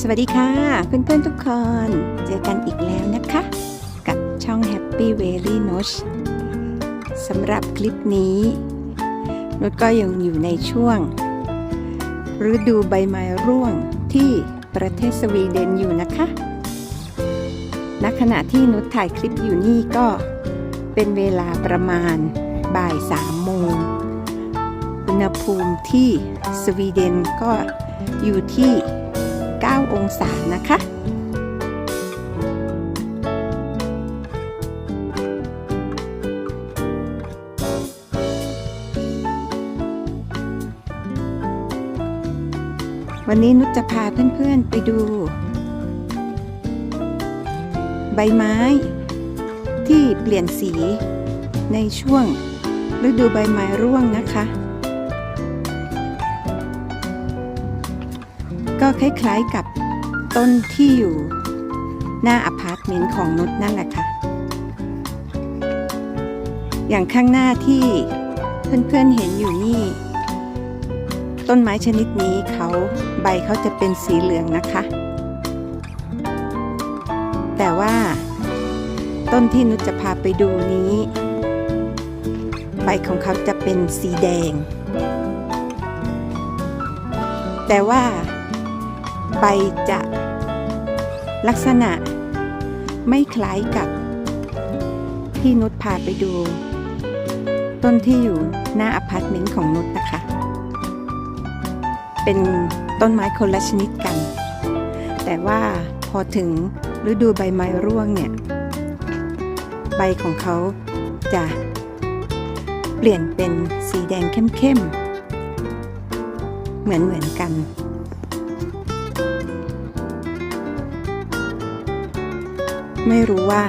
สวัสดีค่ะ เพื่อนๆทุกคน เจอกันอีกแล้วนะคะ กับช่อง Happy Valley n o t สำหรับคลิปนี้นุชก็ยังอยู่ในช่วง ฤดูใบไม้ร่วงที่ประเทศสวีเดนอยู่นะคะณขณะที่นุชถ่ายคลิปอยู่นี่ก็เป็นเวลาประมาณบ่ายสามโมง อุณหภูมิที่สวีเดนก็อยู่ที่ องศานะคะ วันนี้นุชจะพาเพื่อนๆไปดู ใบไม้ที่เปลี่ยนสีในช่วงฤดูใบไม้ร่วงนะคะ ก็คล้ายๆกับต้นที่อยู่หน้าอพาร์ตเมนต์ของนุชนั่นแหละค่ะ อย่างข้างหน้าที่เพื่อนๆเห็นอยู่นี่ ต้นไม้ชนิดนี้เขาใบเขาจะเป็นสีเหลืองนะคะ แต่ว่าต้นที่นุชจะพาไปดูนี้ ใบของเขาจะเป็นสีแดง แต่ว่า ใบจะลักษณะไม่คล้ายกับที่นุชพาไปดู ต้นที่อยู่หน้าอพาร์ตเมนต์ของนุชนะคะ เป็นต้นไม้คนละชนิดกัน แต่ว่าพอถึงฤดูใบไม้ร่วงเนี่ย ใบของเขาจะเปลี่ยนเป็นสีแดงเข้มๆ เหมือนเหมือนกัน ไม่รู้ว่า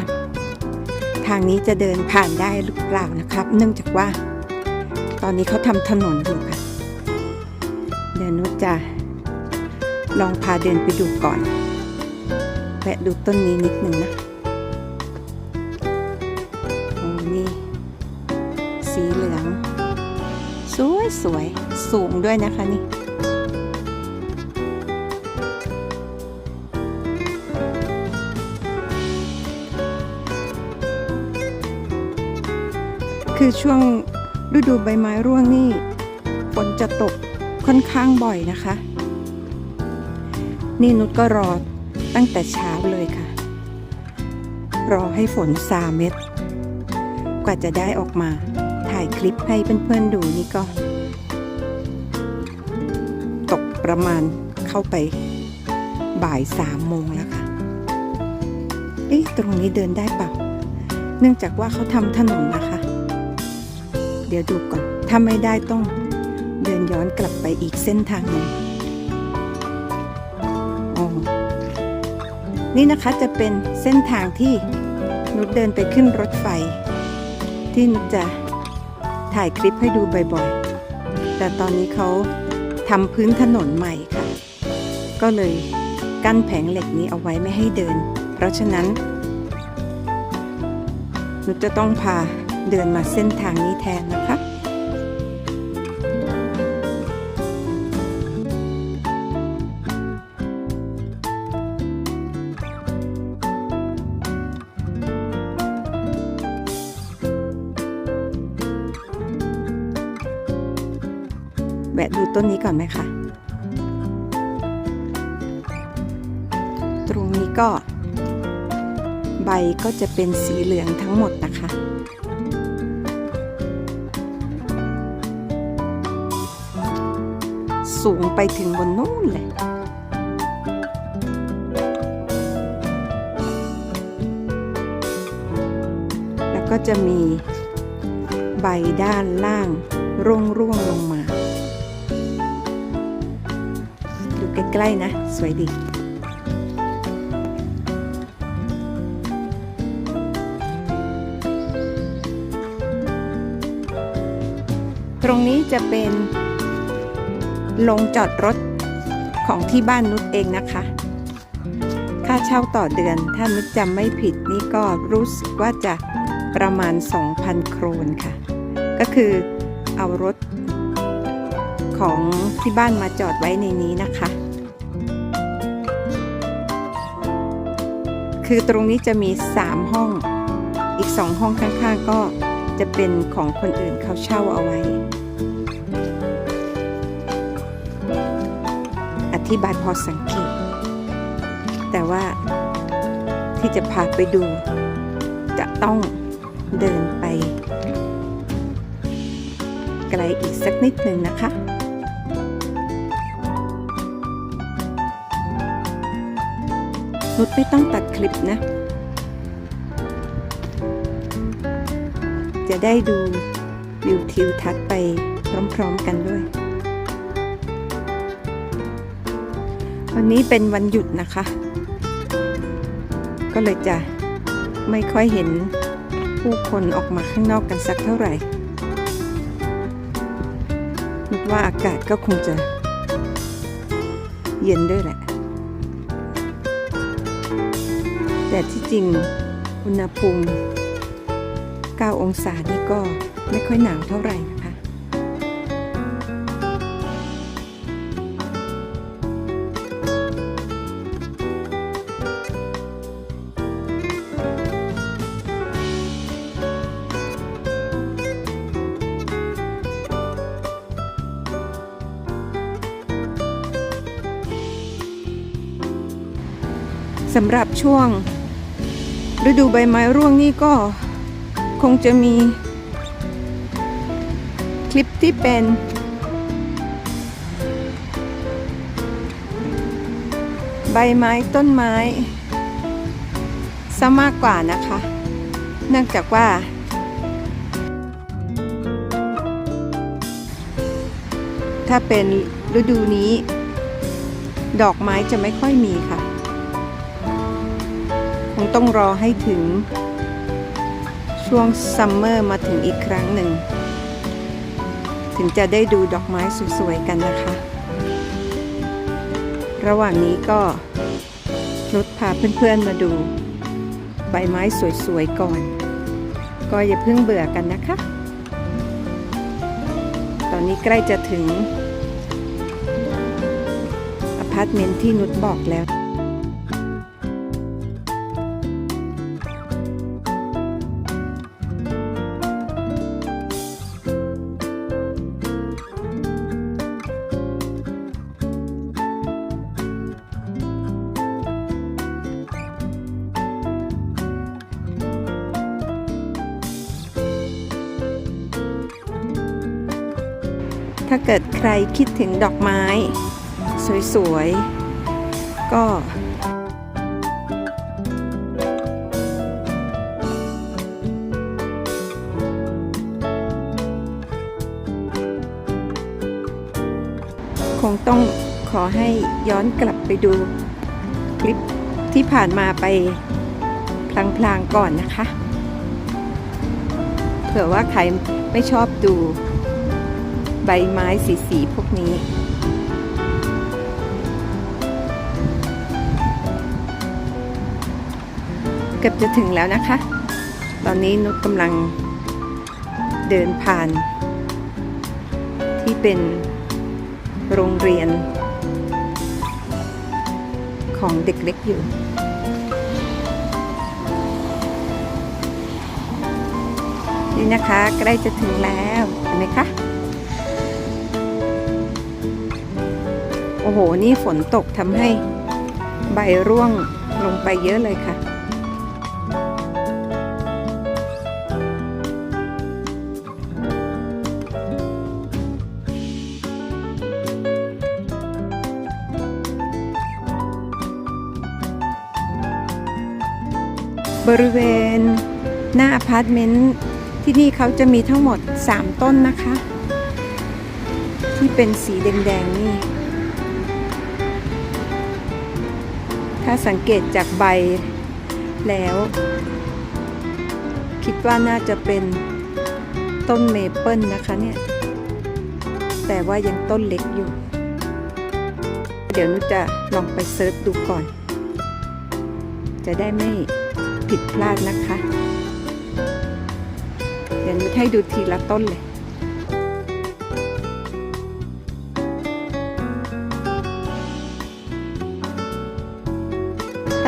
ทางนี้จะเดินผ่านได้หรือเปล่านะครับ เนื่องจากว่า ตอนนี้เขาทำถนนอยู่ค่ะ เดี๋ยวนุชจะลองพาเดินไปดูก่อนแวะดูต้นนี้นิดหนึ่งนะโอ้นี่ สีเหลือง สวยสวยสูงด้วยนะคะนี่ คือช่วงฤดูใบไม้ร่วงนี่ฝนจะตกค่อนข้างบ่อยนะคะ นี่นุชก็รอตั้งแต่เช้าเลยค่ะ รอให้ฝนซาเม็ด กว่าจะได้ออกมาถ่ายคลิปให้เพื่อนๆดูนี่ก็ ตกประมาณเข้าไปบ่ายสามโมงแล้วค่ะ เอ๊ะ ตรงนี้เดินได้เปล่าเนื่องจากว่าเขาทำถนนนะคะ เดี๋ยวดูก่อน ถ้าไม่ได้ต้องเดินย้อนกลับไปอีกเส้นทางหนึ่งอ๋อนี่นะคะจะเป็นเส้นทางที่นุชเดินไปขึ้นรถไฟ ที่นุชจะถ่ายคลิปให้ดูบ่อยๆ แต่ตอนนี้เขาทำพื้นถนนใหม่ค่ะ ก็เลยกั้นแผงเหล็กนี้เอาไว้ไม่ให้เดิน เพราะฉะนั้นนุชจะต้องพา เดินมาเส้นทางนี้แทนนะคะ แวะดูต้นนี้ก่อนไหมคะ ตรงนี้ก็ ใบก็จะเป็นสีเหลืองทั้งหมดนะคะ สูงไปถึงบนนู้นเลย แล้วก็จะมีใบด้านล่างร่วงร่วงลงมา ดูใกล้ๆนะ สวยดีตรงนี้จะเป็น ลงจอดรถของที่บ้านนุชเองนะคะ ค่าเช่าต่อเดือนถ้านุชจำไม่ผิดนี่ก็รู้สึกว่าจะประมาณ 2,000 โครนค่ะ ก็คือเอารถของที่บ้านมาจอดไว้ในนี้นะคะ คือตรงนี้จะมีสามห้อง อีกสองห้องข้างๆก็จะเป็นของคนอื่นเขาเช่าเอาไว้ ธิบายพอสังเกต แต่ว่าที่จะพาไปดู จะต้องเดินไป ไกลอีกสักนิดหนึ่งนะคะนุชไม่ต้องตัดคลิปนะ จะได้ดูวิวทิวทัศน์ไปพร้อมๆกันด้วย วันนี้เป็นวันหยุดนะคะ ก็เลยจะไม่ค่อยเห็นผู้คนออกมาข้างนอกกันสักเท่าไหร่นึกว่าอากาศก็คงจะเย็นด้วยแหละ แต่ที่จริงอุณหภูมิ 9 องศานี่ก็ไม่ค่อยหนาวเท่าไหร่ สำหรับช่วง ฤดูใบไม้ร่วงนี่ก็คงจะมีคลิปที่เป็นใบไม้ต้นไม้ซะมากกว่านะคะ เนื่องจากว่า ถ้าเป็นฤดูนี้ ดอกไม้จะไม่ค่อยมีค่ะ งต้องรอให้ถึงช่วงซัมเมอร์มาถึงอีกครั้งหนึ่ง ถึงจะได้ดูดอกไม้สวยๆกันนะคะ ระหว่างนี้ก็รถพาเพื่อนๆมาดูใบไม้สวยๆก่อน ก็อย่าเพิ่งเบื่อกันนะคะ ตอนนี้ใกล้จะถึงอพาร์ตเมนต์ที่นุชบอกแล้ว ใครคิดถึงดอกไม้ สวยๆ ก็คงต้องขอให้ย้อนกลับไปดูคลิปที่ผ่านมาไปพลางๆก่อนนะคะ เผื่อว่าใครไม่ชอบดู ใบไม้สีสีๆพวกนี้ เกือบจะถึงแล้วนะคะ ตอนนี้นุชกำลังเดินผ่าน ที่เป็นโรงเรียน ของเด็กเล็กอยู่นี่นะคะ ใกล้จะถึงแล้วเห็นไหมคะ อ้โห นี่ฝนตกทำให้ใบร่วงลงไปเยอะเลยค่ะบริเวณหน้าอพาร์ตเมนต์ที่นี่เขาจะมีทั้งหมด 3 ต้นนะคะ ที่เป็นสีแดง ๆ นี่ ถ้าสังเกตจากใบแล้ว คิดว่าน่าจะเป็นต้นเมเปิลนะคะเนี่ย แต่ว่ายังต้นเล็กอยู่ เดี๋ยวนุจะลองไปเซิร์ชดูก่อน จะได้ไม่ผิดพลาดนะคะ เดี๋ยวนุให้ดูทีละต้นเลย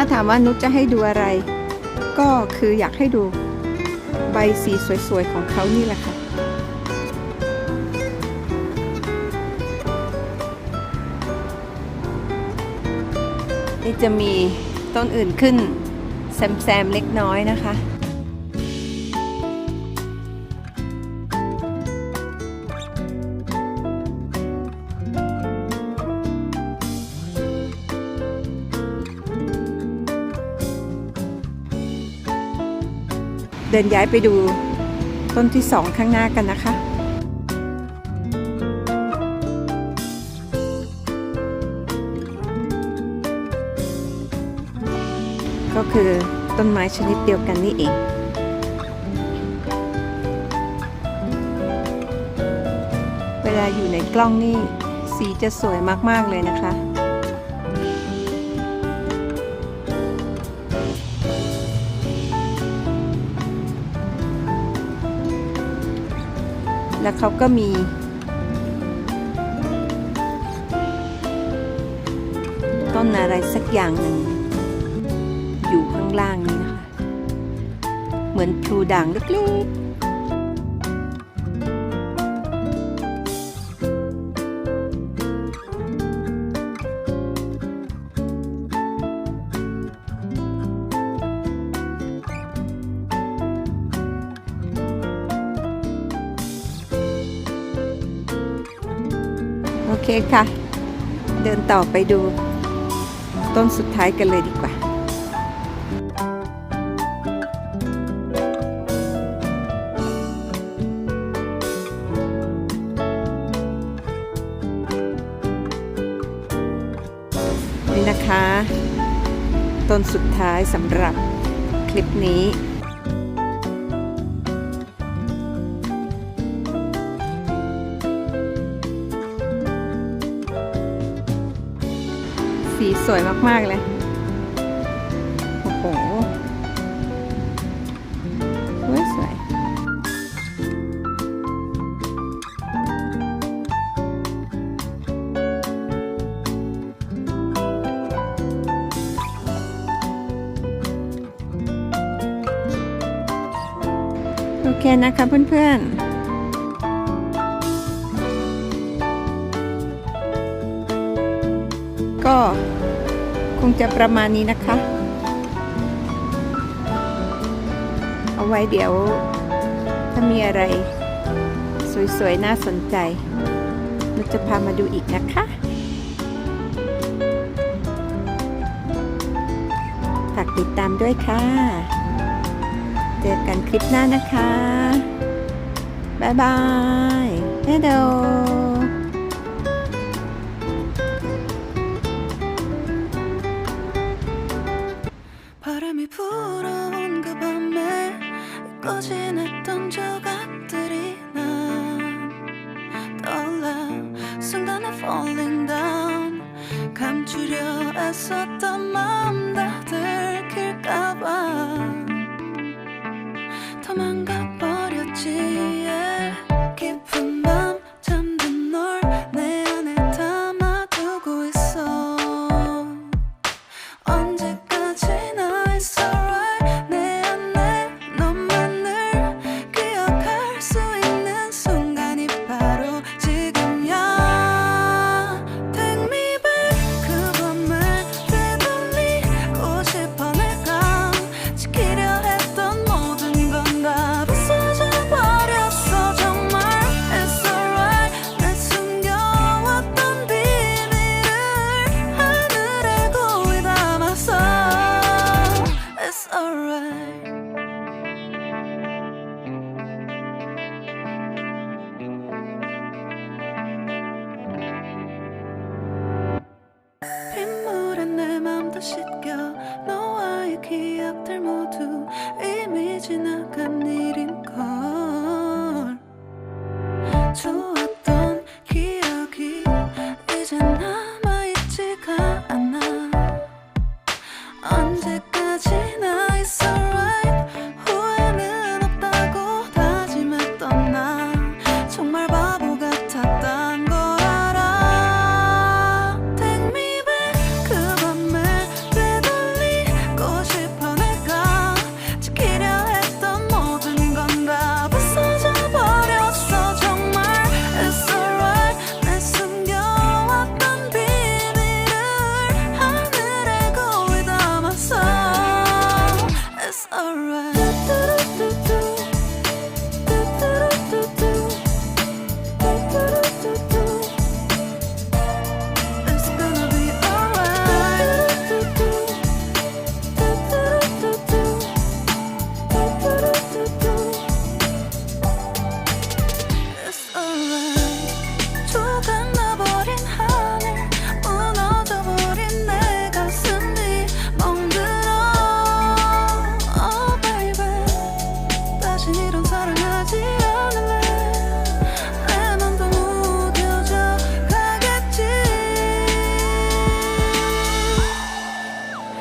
ถ้าถามว่านุชจะให้ดูอะไร ก็คืออยากให้ดูใบสีสวยๆของเขานี่แหละค่ะ นี่จะมีต้นอื่นขึ้นแซมๆเล็กน้อยนะคะ เดินย้ายไปดูต้นที่สองข้างหน้ากันนะคะก็คือต้นไม้ชนิดเดียวกันนี่เอง เวลาอยู่ในกล้องนี่สีจะสวยมาก ๆ เลยนะคะ แล้วเขาก็มี ต้นอะไรสักอย่างหนึ่ง อยู่ข้างล่างนี้นะคะ เหมือนพลูด่างเล็กๆ เคค่ะ เดินต่อไปดูต้นสุดท้ายกันเลยดีกว่า นี่นะคะ ต้นสุดท้ายสำหรับคลิปนี้ สวยมากๆเลย โอ้โหสวยสวยโอเคนะคะเพื่อนๆก็ จะประมาณนี้นะคะ เอาไว้เดี๋ยว ถ้ามีอะไร สวยๆ น่าสนใจนุชจะพามาดูอีกนะคะ ฝากติดตามด้วยค่ะ เจอกันคลิปหน้านะคะ บ๊ายบายเฮโด바 부러운 그 밤에 잊고 지냈던 조각들이 난 떠올라 순간에 falling down. 감추려 애썼던 마음 다 들킬까봐.